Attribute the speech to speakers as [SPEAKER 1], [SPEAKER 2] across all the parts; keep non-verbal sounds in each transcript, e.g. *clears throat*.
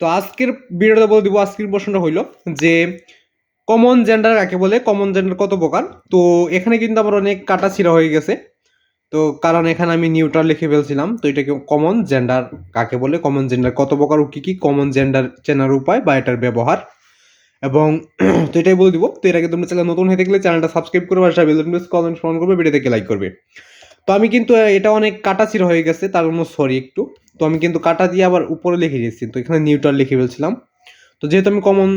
[SPEAKER 1] তো আজকের ভিডিওটা বলে দিব, আজকের প্রশ্নটা হইল যে কমন জেন্ডার কাকে বলে? কমন জেন্ডার কত প্রকার? তো এখানে কিন্তু আমার অনেক কাটা ছিঁড়া হয়ে গেছে। তো কারণ এখানে আমি নিউট্রাল লিখে ফেলছিলাম, তো এটাকে কমন জেন্ডার কাকে বলে? কমন জেন্ডার কত প্রকার ও কী কী? কমন জেন্ডার চেনার উপায় বা এটার ব্যবহার। এবং *clears throat* তো এটাই বলে দিব, তো এর আগে তোমরা চ্যানেল নতুন হয়ে থাকলে চ্যানেলটা সাবস্ক্রাইব করবে আর বেলন প্রেস কমেন্ট ফোন করবে ভিডিও লাইক করবে। তো আমি কিন্তু এটা অনেক কাটা ছিঁড়া হয়ে গেছে, তার জন্য সরি একটু। তো আমি কিন্তু কাটা দিয়ে আবার উপরে লিখে দিয়েছি, তো এখানে নিউট্রাল লিখে ফেলছিলাম। তো যেহেতু আমি কমন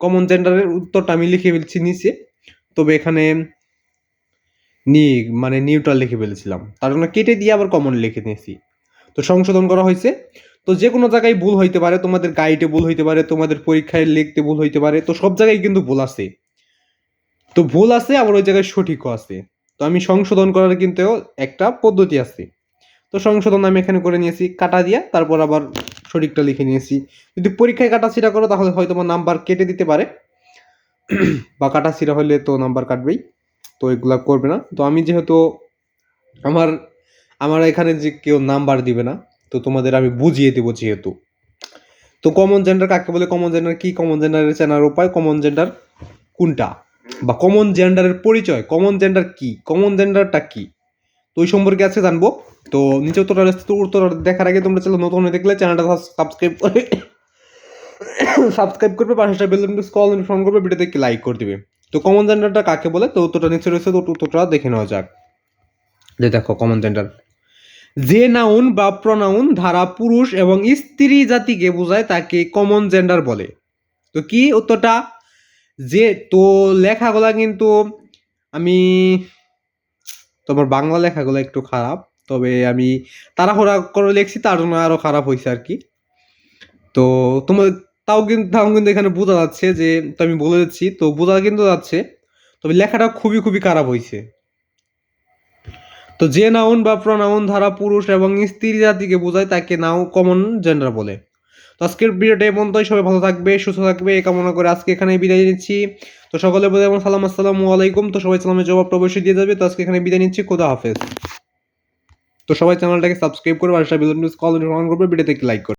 [SPEAKER 1] কমন জেন্ডারের উত্তরটা আমি লিখে ফেলছি নিচে, তবে এখানে নি মানে নিউট্রাল লিখে ফেলেছিলাম। তার জন্য কেটে দিয়ে আবার কমন লিখে নিয়েছি। তো সংশোধন করা হয়েছে। তো যে কোনো জায়গায় ভুল হইতে পারে, তোমাদের গাইডে ভুল হইতে পারে, তোমাদের পরীক্ষায় লিখতে ভুল হইতে পারে, তো সব জায়গায় কিন্তু ভুল আছে। তো ভুল আছে, আবার ওই জায়গায় সঠিকও আছে। তো আমি সংশোধন করার কিন্তু একটা পদ্ধতি আছে। তো সংশোধন আমি এখানে করে নিয়েছি, কাটা দিয়া তারপর আবার সঠিকটা লিখে নিয়েছি। যদি পরীক্ষায় কাটা ছিঁড়া করো তাহলে হয়তো আমার নাম্বার কেটে দিতে পারে। বা কাটা ছিঁড়া হলে তো নাম্বার কাটবেই, তো এগুলো করবে না। তো আমি যেহেতু আমার আমার এখানে যে কেউ নাম্বার দিবে না, তো তোমাদের আমি বুঝিয়ে দেবো যেহেতু। তো কমন জেন্ডার কাকে বলে? কমন জেন্ডার কি? কমন জেন্ডারের চেনার উপায়? কমন জেন্ডার কোনটা? বা কমন জেন্ডারের পরিচয় কমন জেন্ডার কি কমন জেন্ডারটা কি? তো ওই সম্পর্কে আজকে জানব। তো নিচে উত্তর উত্তর দেখার আগে তোমরা চ্যানেল নতুন হয়ে দেখলে চ্যানেলটা সাবস্ক্রাইব করে *coughs* সাবস্ক্রাইব করবে, পাশে বেল কল ফোন করবে, ভিডিওতে একটি লাইক করে দিবে। তো কমন জেন্ডারটা কাকে বলে? তো উত্তরটা নিচে রয়েছে, তো উত্তরটা দেখে নেওয়া যাক। যে দেখো কমন জেন্ডার যে নাউন বা প্রনাউন ধারা পুরুষ এবং স্ত্রী জাতিকে বোঝায়, তাকে কমন জেন্ডার বলে। তো কি উত্তরটা? যে তো লেখাগুলা কিন্তু আমি, তোমার বাংলা লেখাগুলো একটু খারাপ, তবে আমি তাড়াহুড়া করে লিখছি, তার জন্য আরও খারাপ হয়েছে আর কি। তো তোমার, তাও কিন্তু তাও কিন্তু এখানে বোঝা যাচ্ছে যে, তো আমি বলে দিচ্ছি, তো বোঝা কিন্তু যাচ্ছে, তবে লেখাটা খুবই খুবই খারাপ হয়েছে তো যে নাউন বা প্রনাউন ধারা পুরুষ এবং স্ত্রী জাতিকে বোঝায়, তাকে নাও কমন জেন্ডার বলে। তো আজকের ভিডিওটা এই পর্যন্তই। সবাই ভালো থাকবে, সুস্থ থাকবে এ কামনা করে আজকে এখানে বিদায় নিচ্ছি। তো সকলে বলে এবং সালাম, আসসালামু আলাইকুম। তো সবাই সালামের জবাব অবশ্যই দিয়ে যাবে। তো আজকে এখানে বিদায় নিচ্ছি। খোদা হাফেজ। তো সবাই চ্যানেলটাকে সাবস্ক্রাইব করবে, আর সাথে বেল কল অন করবে ভিডিওতে লাইক করবে।